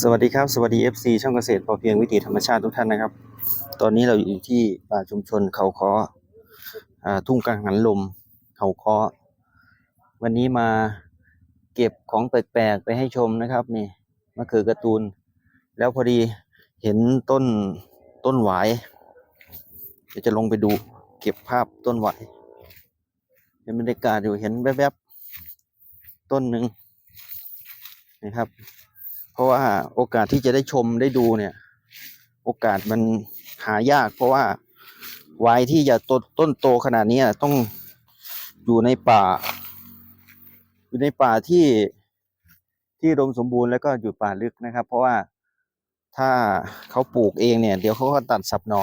สวัสดีครับ สวัสดี FC ช่องเกษตรพอเพียงวิถีธรรมชาติทุกท่านนะครับ ตอนนี้เราอยู่ที่ป่าชุมชนเขาคออทุ่งกังหันลมเขาคอวันนี้มาเก็บของแปลกๆไปให้ชมนะครับนี่มะเขือการ์ตูน แล้วพอดีเห็นต้นต้นหวายเดี๋ยวจะลงไปดูเก็บภาพต้นหวายเห็นบรรยากาศอยู่เห็นแวบๆต้นหนึ่งนะครับ เพราะว่าโอกาสที่จะได้ชมได้ดูเนี่ย โอกาสมันหายาก เพราะว่าไวายที่จะต้นต้นโตขนาดนี้ต้องอยู่ในป่า อยู่ในป่าที่ที่อุดมสมบูรณ์แล้วก็อยู่ป่าลึกนะครับ เพราะว่าถ้าเขาปลูกเองเนี่ย เดี๋ยวเขาก็ตัดสับหนอ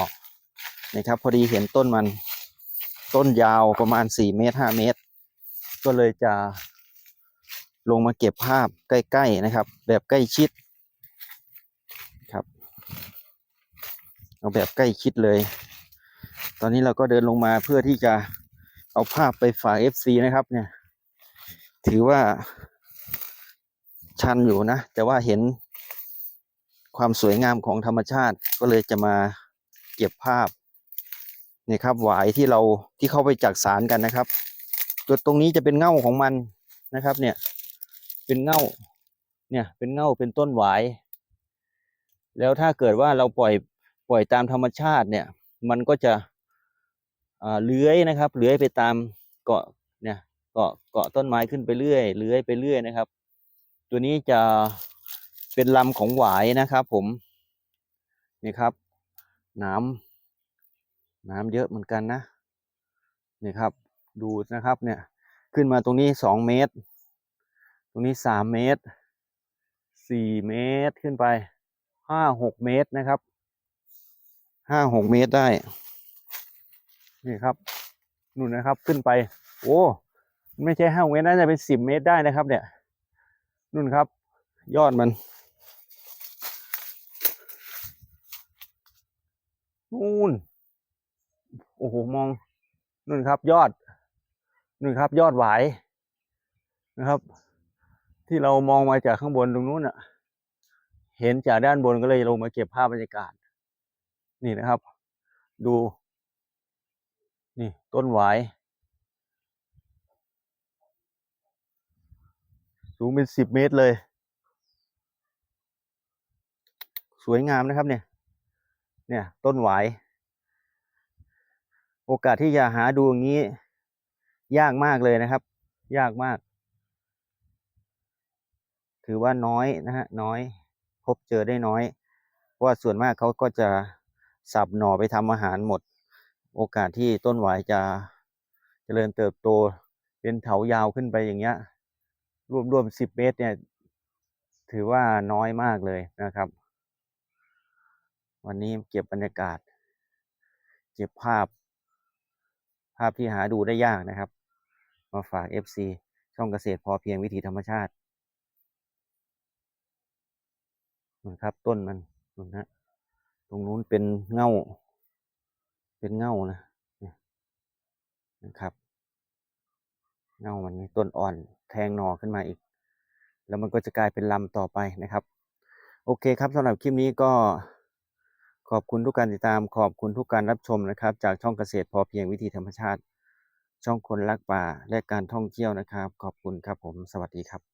นะครับ พอดีเห็นต้นมันต้นยาวประมาณสี่เมตรห้าเมตร ก็เลยจะ ลงมาเก็บภาพใกล้ๆนะครับ แบบใกล้ชิดครับเอาแบบใกล้ชิดเลย ตอนนี้เราก็เดินลงมาเพื่อที่จะเอาภาพไปฝาก FC นะครับ เนี่ย ถือว่าชันอยู่นะ แต่ว่าเห็นความสวยงามของธรรมชาติก็เลยจะมาเก็บภาพนี่ครับหวายที่เราที่เข้าไปจักสารกันนะครับ ตัวตรงนี้จะเป็นเง่าของมันนะครับ เนี่ย เป็นเง่า เนี่ย เป็นเง่าเป็นต้นหวาย แล้วถ้าเกิดว่าเราปล่อยปล่อยตามธรรมชาติเนี่ย มันก็จะอ่าเลื้อยนะครับ เลื้อยไปตามเกาะเนี่ยเกาะเกาะต้นไม้ขึ้นไปเรื่อยเลื้อยไปเรื่อยนะครับ ตัวนี้จะเป็นลำของหวายนะครับ ผมนี่ครับ น้ำน้ำเยอะเหมือนกันนะนี่ครับ ดูนะครับเนี่ยขึ้นมาตรงนี้สองเมตร ตรงนี้สามเมตรสี่เมตรขึ้นไปห้าหกเมตรนะครับห้าหกเมตรได้ นี่ครับนู่นนะครับขึ้นไป โอ้ไม่ใช่ห้าเมตรน่าจะเป็นสิบเมตรได้นะครับ เนี่ยนู่นครับ ยอดมันนู่นโอ้โหมองนู่นครับ ยอดนู่นครับ ยอดหวายนะครับ ที่เรามองมาจากข้างบนตรงนู้นอะ เห็นจากด้านบนก็เลยลงมาเก็บภาพบรรยากาศ นี่นะครับ ดู นี่ต้นหวาย สูงเป็นสิบเมตรเลย สวยงามนะครับเนี่ย เนี่ย ต้นหวายโอกาสที่จะหาดูอย่างนี้ ยากมากเลยนะครับ ยากมาก ถือว่าน้อยนะฮะน้อย พบเจอได้น้อยเพราะว่าส่วนมากเขาก็จะสับหน่อไปทำอาหารหมด โอกาสที่ต้นหวายจะเจริญเติบโตเป็นเถายาวขึ้นไปอย่างเงี้ยรวมรวมสิบเมตรเนี่ย ถือว่าน้อยมากเลยนะครับ วันนี้เก็บบรรยากาศ เก็บภาพ ภาพที่หาดูได้ยากนะครับ มาฝาก FC ช่องเกษตรพอเพียงวิถีธรรมชาติ นะครับ ต้นมันนู่นะตรงนู้นเป็นเงาเป็นเงานะนะครับเงามันมีต้นอ่อนแทงหน่อขึ้นมาอีก แล้วมันก็จะกลายเป็นลำต่อไปนะครับ โอเคครับสำหรับคลิปนี้ก็ขอบคุณทุกการติดตามขอบคุณทุกการรับชมนะครับ จากช่องเกษตรพอเพียงวิถีธรรมชาติ ช่องคนรักป่าและการท่องเที่ยวนะครับ ขอบคุณครับผมสวัสดีครับ